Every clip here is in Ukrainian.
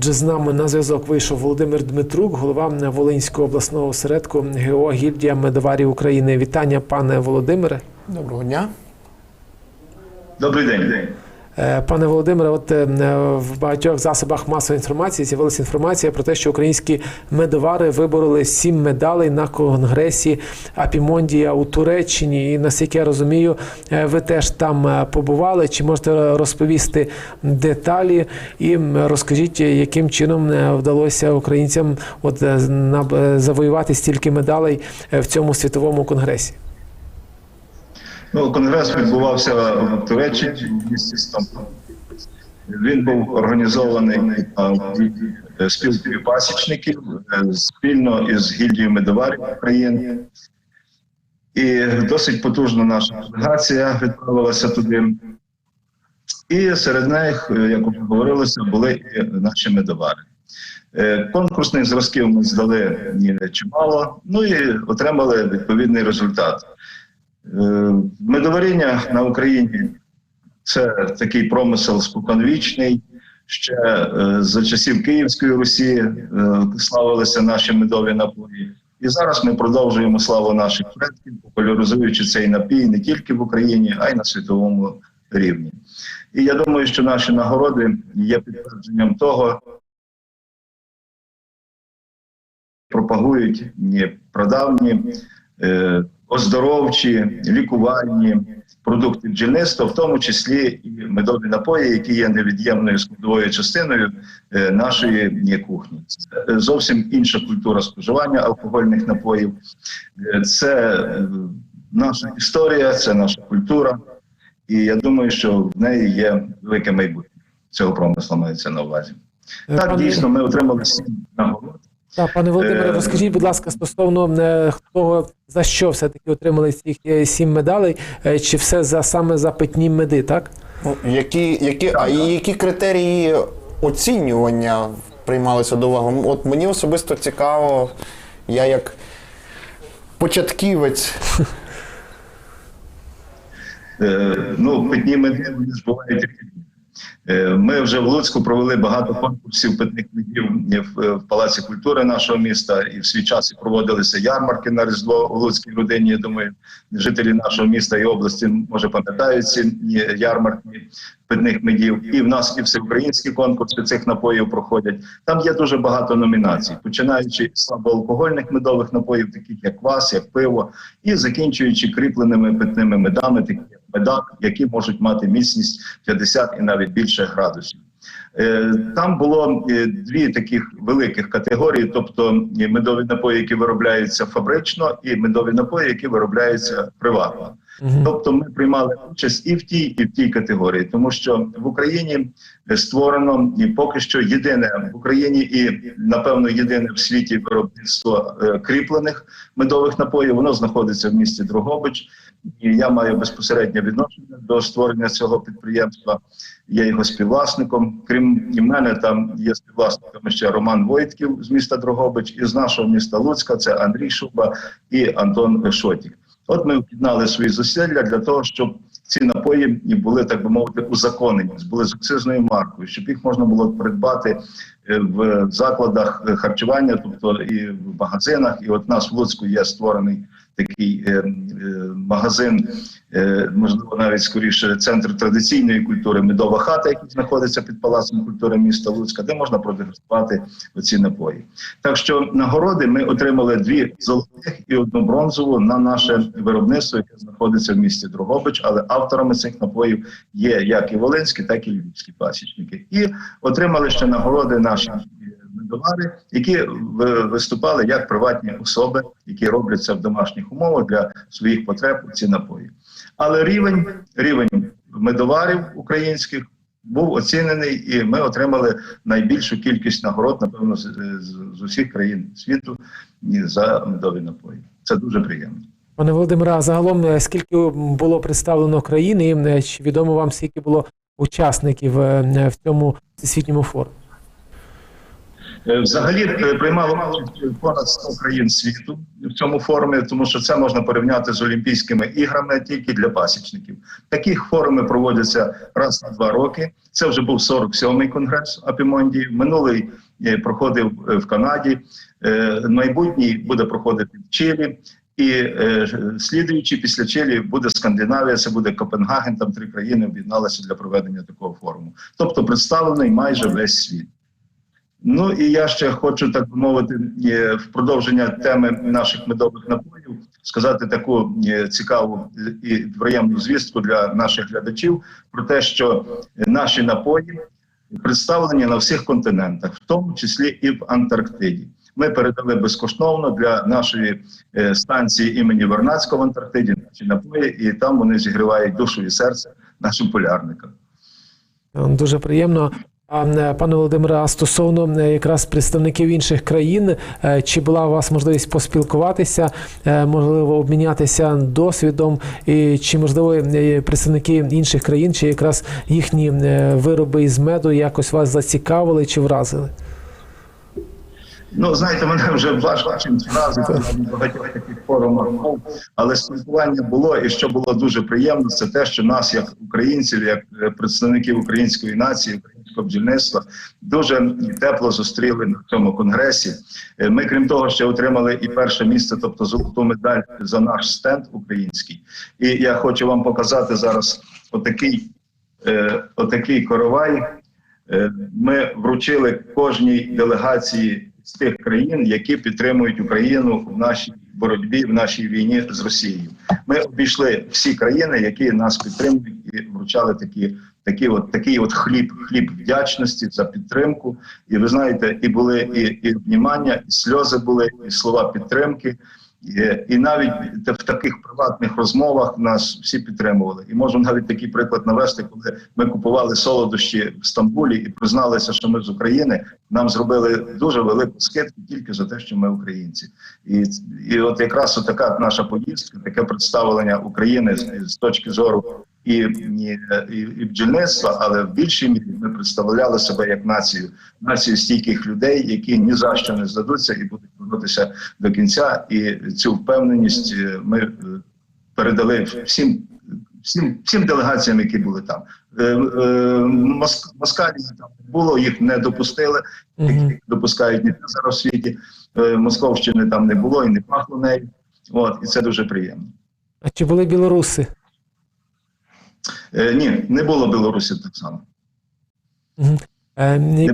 Отже, з нами на зв'язок вийшов Володимир Дмитрук, голова Волинського обласного осередку ГО Гільдія Медоварів України. Вітання, пане Володимире. Доброго дня. Добрий день. Е, Пане Володимире, от е, в багатьох засобах масової інформації з'явилася інформація про те, що українські медовари вибороли сім медалей на конгресі Апімондія у Туреччині. І наскільки я розумію, е, ви теж там е, побували. Чи можете розповісти деталі? І розкажіть, яким чином е, вдалося українцям от е, е, завоювати стільки медалей е, в цьому світовому конгресі? Ну, конгрес відбувався в Туреччині місті Стамбул. Він був організований е, спілкою пасічників е, спільно із гільдією медоварів України. І досить потужна наша делегація відправилася туди. І серед них, е, як вже говорилося, були і наші медовари. Конкурсних зразків ми здали чимало, ну і отримали відповідний результат. Е, Медоваріння на Україні це такий промисел споконвічний. Ще е, за часів Київської Русі е, славилися наші медові напої. І зараз ми продовжуємо славу наших предків, популяризуючи цей напій не тільки в Україні, а й на світовому рівні. І я думаю, що наші нагороди є підтвердженням того, пропагують ні, прадавні оздоровчі, лікувальні продукти бджільництва, в тому числі і медові напої, які є невід'ємною складовою частиною е, нашої е, кухні. Це е, зовсім інша культура споживання алкогольних напоїв. Це наша історія, це наша культура. І я думаю, що в неї є велике майбутнє. Цього промислу мається на увазі. Так, дійсно, ми отримали сім нагород. Так, пане Володимире, Е, розкажіть, будь ласка, стосовно е, того, за що все-таки отримали цих е, сім медалей, чи все за саме за питні меди, так? Ну, Які, які, а які критерії оцінювання приймалися до уваги? От мені особисто цікаво, я як початківець. Ну, питні меди вони ж бувають різні. Е, Ми вже в Луцьку провели багато конкурсів питних медів в, в Палаці культури нашого міста, і в свій час проводилися ярмарки на Різдво у Луцькій родині. Я думаю, жителі нашого міста і області може пам'ятають ці ярмарки питних медів. І в нас і всеукраїнські конкурси цих напоїв проходять. Там є дуже багато номінацій, починаючи з слабоалкогольних медових напоїв, таких як квас, як пиво, і закінчуючи кріпленими питними медами, такі як медак, які можуть мати міцність 50 і навіть більше градусів. Е, Там було е, дві таких великих категорії, тобто е, медові напої, які виробляються фабрично, і медові напої, які виробляються приватно. Тобто ми приймали участь і в тій, і в тій категорії, тому що в Україні створено і поки що єдине в Україні, і напевно єдине в світі виробництво кріплених медових напоїв. Воно знаходиться в місті Дрогобич. І я маю безпосереднє відношення до створення цього підприємства. Я його співвласником. Крім мене, там є співвласниками ще Роман Войтків з міста Дрогобич, і з нашого міста Луцька це Андрій Шуба і Антон Шотік. От ми об'єднали свої зусилля для того, щоб ці напої були, так би мовити, узаконені, були з акцизною маркою, щоб їх можна було придбати е, в закладах харчування, тобто і в магазинах. І от у нас в Луцьку є створений такий е, е, магазин, е, можливо, навіть скоріше центр традиційної культури медова хата, який знаходиться під палацом культури міста Луцька, де можна продегустувати оці напої. Так що нагороди ми отримали дві золотих і одну бронзову на наше виробництво, яке знаходиться в місті Дрогобич, але авторами цих напоїв є як і волинські, так і львівські пасічники. І отримали ще нагороди наші медовари, які виступали як приватні особи, які робляться в домашніх умовах для своїх потреб у ці напої. Але рівень рівень медоварів українських був оцінений, і ми отримали найбільшу кількість нагород, напевно, з, з, з усіх країн світу за медові напої. Це дуже приємно. Пане Володимире, а загалом е, скільки було представлено країн, і е, чи відомо вам, скільки було учасників е, в цьому всесвітньому форумі? Е, Взагалі е, приймало понад 100 країн світу в цьому форумі, тому що це можна порівняти з Олімпійськими іграми тільки для пасічників. Таких форуми проводяться раз на два роки. Це вже був 47-й конгрес Апімондії. Минулий е, проходив в Канаді. Майбутній буде проходити в Чилі. І е, слідуючи після Чилі буде Скандинавія, це буде Копенгаген. Там три країни об'єдналися для проведення такого форуму. Тобто представлений майже весь світ. Ну і я ще хочу так би мовити е, в продовження теми наших медових напоїв сказати таку е, цікаву і приємну звістку для наших глядачів про те, що наші напої представлені на всіх континентах, в тому числі і в Антарктиді. Ми передали безкоштовно для нашої е, станції імені Вернадського в Антарктиді наші напої, і там вони зігрівають душу і серце нашим полярникам. Дуже приємно. А пане Володимире, а стосовно е, якраз представників інших країн, е, чи була у вас можливість поспілкуватися, е, можливо, обмінятися досвідом, і чи можливо представники інших країн, чи якраз їхні вироби із меду якось вас зацікавили чи вразили? Ну, знаєте, мене вже важко чим вразити на багатьох таких форумах але спілкування було, і що було дуже приємно, це те, що нас, як українців, як е, представників української нації, українського бджільництва, дуже тепло зустріли на цьому конгресі. Е, Ми, крім того, ще отримали і перше місце, тобто золоту медаль за наш стенд український. І я хочу вам показати зараз отакий, е, отакий коровай. Ми вручили кожній делегації з тих країн, які підтримують Україну в нашій боротьбі, в нашій війні з Росією. Ми обійшли всі країни, які нас підтримують, і вручали такі, такі от такий от хліб, хліб вдячності за підтримку. І ви знаєте, і були і, і обнімання, і сльози були, і слова підтримки. І, навіть в таких приватних розмовах нас всі підтримували. І можу навіть такий приклад навести, коли ми купували солодощі в Стамбулі і призналися, що ми з України. Нам зробили дуже велику скидку тільки за те, що ми українці. І, і от якраз така наша поїздка, таке представлення України з, з точки зору і, і, і бджільництва, але в більшій мірі ми представляли себе як націю, націю стійких людей, які ні за що не здадуться і будуть боротися до кінця. І цю впевненість е, ми е, передали всім. Всім всім делегаціям, які були там, е, е, Моск- Москалії там не було, їх не допустили, їх допускають ніде зараз в світі. Е, Московщини там не було і не пахло нею. От і це дуже приємно. А чи були білоруси? Е, ні, не було білорусів так само.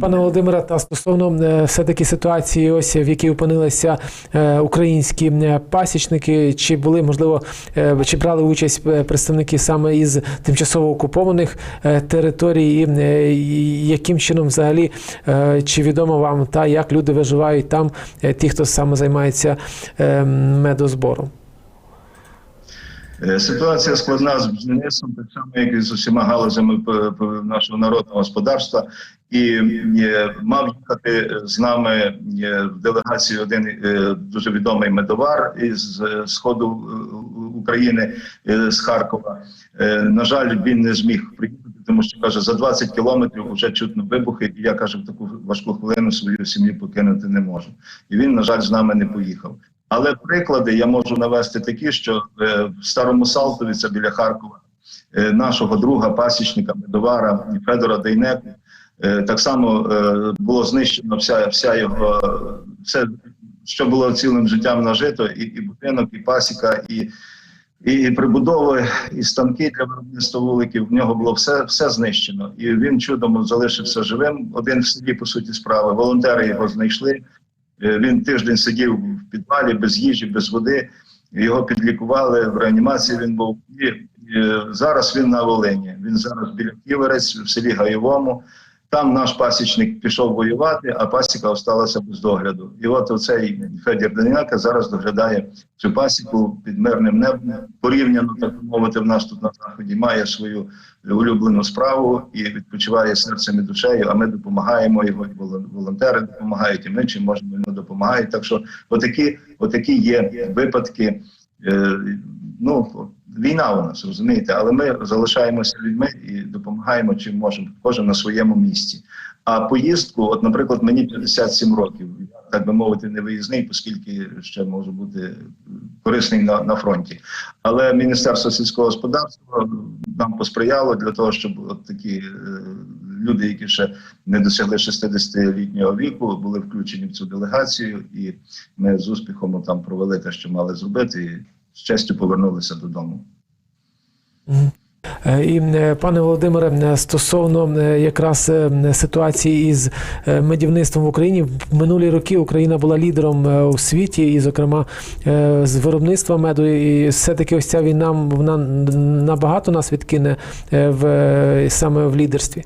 Пане Володимире, та стосовно е, все-таки ситуації, ось в якій опинилися е, українські е, пасічники, чи були можливо, е, чи брали участь е, представники саме із тимчасово окупованих е, територій, і, е, яким чином взагалі е, чи відомо вам та як люди виживають там, е, ті, хто саме займається е, медозбором? Е, Ситуація складна з бджільництвом, так само, як і з усіма галузями нашого народного господарства. І е, мав їхати з нами е, в делегації один е, дуже відомий медовар із сходу України з Харкова. На жаль, він не зміг приїхати, тому що каже, за 20 кілометрів вже чутно вибухи. І я каже, в таку важку хвилину свою сім'ю покинути не можу. І він, на жаль, з нами не поїхав. Але приклади я можу навести такі, що в старому Салтові, це біля Харкова, нашого друга пасічника медовара Федора Дейнеку, так само е, було знищено вся, вся його е, все, що було цілим життям нажито, і, і будинок, і пасіка, і, і прибудови, і станки для виробництва вуликів. В нього було все, все знищено. І він чудом залишився живим. Один в селі, по суті, справи. Волонтери його знайшли. Е, Він тиждень сидів в підвалі без їжі, без води. Його підлікували в реанімації. Він був і е, зараз він на Волині. Він зараз біля Ківерець в селі Гаєвому. Там наш пасічник пішов воювати, а пасіка осталася без догляду. І от оцей Федір Даняка зараз доглядає цю пасіку під мирним небом. Порівняно так мовити, в нас тут на заході має свою улюблену справу і відпочиває серцем і душею. А ми допомагаємо його. Волонтери допомагають, і ми чим можемо йому допомагають. Так що, отакі, отакі є випадки. Ну війна у нас розумієте, але ми залишаємося людьми і допомагаємо чим можемо, кожен на своєму місці. А поїздку, от, наприклад, мені 57 років, так би мовити, не виїзний, оскільки ще можу бути корисний на, на фронті. Але Міністерство сільського господарства нам посприяло для того, щоб от такі е, люди, які ще не досягли 60-літнього віку, були включені в цю делегацію, і ми з успіхом там провели те, що мали зробити, з честю повернулися додому. Е, І е, пане Володимире, е, стосовно якраз ситуації із медівництвом в Україні, в минулі роки Україна була лідером у світі, і, зокрема, з виробництва меду. І все-таки ось ця війна вона набагато нас відкине в саме в лідерстві.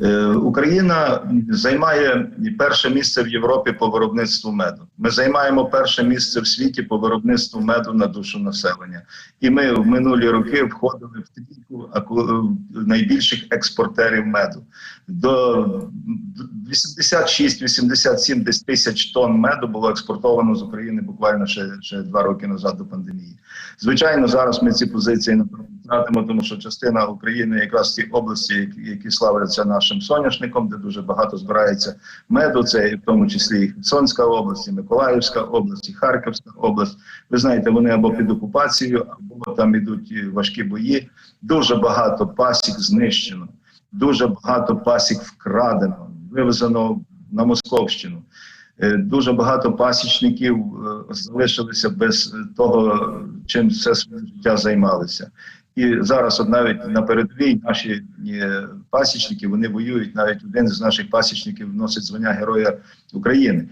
Е, Україна займає перше місце в Європі по виробництву меду. Ми займаємо перше місце в світі по виробництву меду на душу населення. І ми в минулі роки входили в трійку найбільших експортерів меду. До 86-87 десь тисяч тонн меду було експортовано з України буквально ще, ще два роки назад до пандемії. Звичайно, зараз ми ці позиції не втратимо, тому що частина України якраз ті області, які славляться нашим соняшником, де дуже багато збирається меду. Це в тому числі і Херсонська область, і Миколаївська область, і Харківська область. Ви знаєте, вони або під окупацією, або там ідуть важкі бої. Дуже багато пасік знищено, дуже багато пасік вкрадено, вивезено на Московщину. Е, Дуже багато пасічників е, залишилися без того, чим все своє життя займалися. І зараз, от навіть на передовій, наші е, пасічники вони воюють. Навіть один з наших пасічників носить звання Героя України.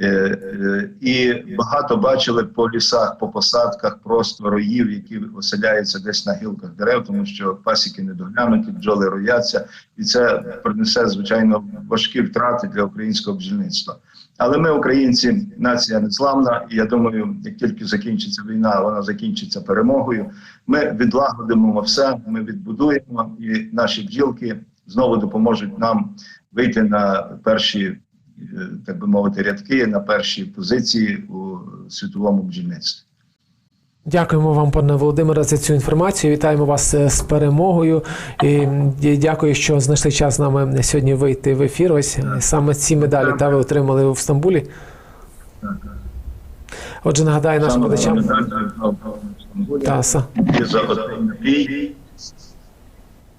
Е, е, І багато бачили по лісах, по посадках просто роїв, які оселяються десь на гілках дерев, тому що пасіки недоглянуті, бджоли рояться, і це принесе звичайно важкі втрати для українського бджільництва. Але ми, українці, нація незламна, і я думаю, як тільки закінчиться війна, вона закінчиться перемогою. Ми відлагодимо все, ми відбудуємо, і наші бджілки знову допоможуть нам вийти на перші, е, так би мовити, рядки, на перші позиції у світовому бджільництві. Дякуємо вам, пане Володимире, за цю інформацію. Вітаємо вас е, з перемогою. І дякую, що знайшли час з нами сьогодні вийти в ефір. Ось е, саме ці медалі та ви отримали в Стамбулі. Отже, нагадаю нашим глядачам. І за оцей напій,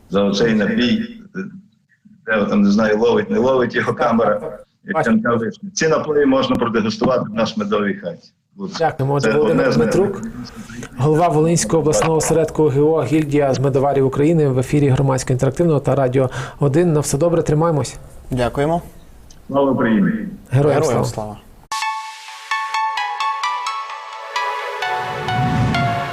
за оцей напій, де там не знаю, ловить, не ловить його камера. Як там кажуть, Ці напої можна продегустувати в наш медовій хаті. Дякуємо. Отже, Це Володимир одне Дмитрук, голова Волинського обласного осередку ГО Гільдія з медоварів України в ефірі громадського інтерактивного та радіо 1. На все добре, тримаємось. Дякуємо. Слава Україні! Героям Героям слава. слава.